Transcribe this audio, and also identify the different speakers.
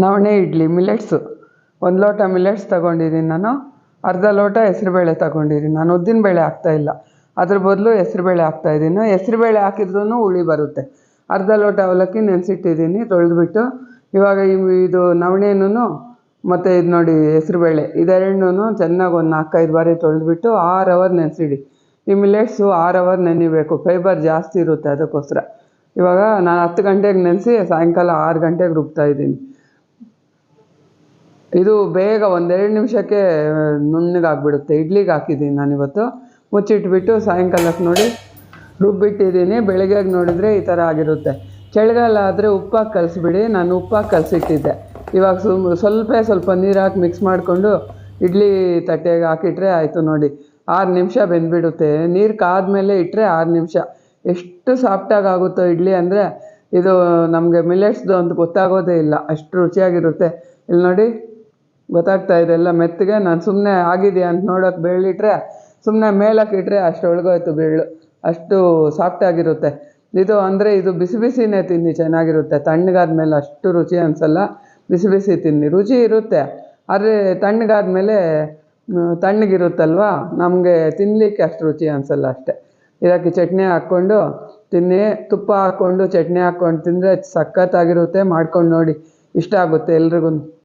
Speaker 1: ನವಣೆ ಇಡ್ಲಿ ಮಿಲೆಟ್ಸು ಒಂದು ಲೋಟ ಮಿಲೆಟ್ಸ್ ತಗೊಂಡಿದ್ದೀನಿ ನಾನು. ಅರ್ಧ ಲೋಟ ಹೆಸ್ರುಬೇಳೆ ತಗೊಂಡಿದ್ದೀನಿ ನಾನು ಉದ್ದಿನಬೇಳೆ ಹಾಕ್ತಾಯಿಲ್ಲ ಅದ್ರ ಬದಲು ಹೆಸ್ರುಬೇಳೆ ಹಾಕ್ತಾಯಿದ್ದೀನಿ ಹೆಸ್ರುಬೇಳೆ ಹಾಕಿದ್ರೂ ಹುಳಿ ಬರುತ್ತೆ. ಅರ್ಧ ಲೋಟ ಅವಲಕ್ಕಿ ನೆನೆಸಿಟ್ಟಿದ್ದೀನಿ ತೊಳೆದ್ಬಿಟ್ಟು. ಇವಾಗ ಇವು ಇದು ನವಣೆನೂ ಮತ್ತು ಇದು ನೋಡಿ ಹೆಸ್ರುಬೇಳೆ ಇದೆರಡನ್ನೂ ಚೆನ್ನಾಗಿ ಒಂದು ನಾಲ್ಕೈದು ಬಾರಿ ತೊಳೆದ್ಬಿಟ್ಟು ಆರು ಅವರ್ ನೆನೆಸಿಡಿ. ಈ ಮಿಲೆಟ್ಸು ಆರು ಅವರ್ ನೆನಿಬೇಕು. ಫೈಬರ್ ಜಾಸ್ತಿ ಇರುತ್ತೆ ಅದಕ್ಕೋಸ್ಕರ. ಇವಾಗ ನಾನು ಹತ್ತು ಗಂಟೆಗೆ ನೆನೆಸಿ ಸಾಯಂಕಾಲ ಆರು ಗಂಟೆಗೆ ರುಬ್ತಾಯಿದ್ದೀನಿ ಇದು ಬೇಗ ಒಂದೆರಡು ನಿಮಿಷಕ್ಕೆ ನುಣ್ಣಗಾಗ್ಬಿಡುತ್ತೆ. ಇಡ್ಲಿಗೆ ಹಾಕಿದ್ದೀನಿ ನಾನಿವತ್ತು. ಮುಚ್ಚಿಟ್ಬಿಟ್ಟು ಸಾಯಂಕಾಲಕ್ಕೆ ನೋಡಿ ರುಬ್ಬಿಟ್ಟಿದ್ದೀನಿ. ಬೆಳಗ್ಗೆಗೆ ನೋಡಿದರೆ ಈ ಥರ ಆಗಿರುತ್ತೆ. ಚಳಿಗಾಲ ಆದರೆ ಉಪ್ಪಾಗಿ ಕಲಿಸ್ಬಿಡಿ. ನಾನು ಉಪ್ಪಾಗಿ ಕಲಸಿಟ್ಟಿದ್ದೆ. ಇವಾಗ ಸುಮ್ ಸ್ವಲ್ಪ ಸ್ವಲ್ಪ ನೀರು ಹಾಕಿ ಮಿಕ್ಸ್ ಮಾಡಿಕೊಂಡು ಇಡ್ಲಿ ತಟ್ಟೆಗೆ ಹಾಕಿಟ್ರೆ ಆಯಿತು ನೋಡಿ. ಆರು ನಿಮಿಷ ಬೆಂದ್ಬಿಡುತ್ತೆ. ನೀರು ಕಾದ್ಮೇಲೆ ಇಟ್ಟರೆ ಆರು ನಿಮಿಷ. ಎಷ್ಟು ಸಾಫ್ಟಾಗಿ ಆಗುತ್ತೋ ಇಡ್ಲಿ ಅಂದರೆ, ಇದು ನಮಗೆ ಮಿಲೆಟ್ಸ್ದು ಅಂತ ಗೊತ್ತಾಗೋದೇ ಇಲ್ಲ. ಅಷ್ಟು ರುಚಿಯಾಗಿರುತ್ತೆ. ಇಲ್ಲಿ ನೋಡಿ. ಗೊತ್ತಾಗ್ತಾ ಇದೆ, ಎಲ್ಲ ಮೆತ್ತಗೆ. ನಾನು ಸುಮ್ಮನೆ ಆಗಿದೆಯಾ ಅಂತ ನೋಡೋಕೆ ಬೀಳಿಟ್ರೆ ಸುಮ್ಮನೆ ಮೇಲಕ್ಕೆ ಇಟ್ಟರೆ ಅಷ್ಟು ಒಳಗೋಯ್ತು ಬೀಳು ಅಷ್ಟು ಸಾಫ್ಟಾಗಿರುತ್ತೆ ಇದು ಅಂದರೆ ಇದು ಬಿಸಿ ಬಿಸಿನೇ ತಿನ್ನಿ, ಚೆನ್ನಾಗಿರುತ್ತೆ. ತಣ್ಣಗಾದ್ಮೇಲೆ ಅಷ್ಟು ರುಚಿ ಅನಿಸಲ್ಲ. ಬಿಸಿ ಬಿಸಿ ತಿನ್ನಿ. ರುಚಿ ಇರುತ್ತೆ. ಆದರೆ ತಣ್ಣಗಾದ್ಮೇಲೆ ತಣ್ಣಗಿರುತ್ತಲ್ವಾ? ನಮಗೆ ತಿನ್ನಲಿಕ್ಕೆ ಅಷ್ಟು ರುಚಿ ಅನಿಸಲ್ಲ ಅಷ್ಟೇ. ಇದಕ್ಕೆ ಚಟ್ನಿ ಹಾಕ್ಕೊಂಡು ತಿನ್ನಿ. ತುಪ್ಪ ಹಾಕ್ಕೊಂಡು ಚಟ್ನಿ ಹಾಕ್ಕೊಂಡು ತಿಂದರೆ ಸಖತ್ತಾಗಿರುತ್ತೆ. ಮಾಡ್ಕೊಂಡು ನೋಡಿ. ಇಷ್ಟ ಆಗುತ್ತೆ ಎಲ್ರಿಗೂ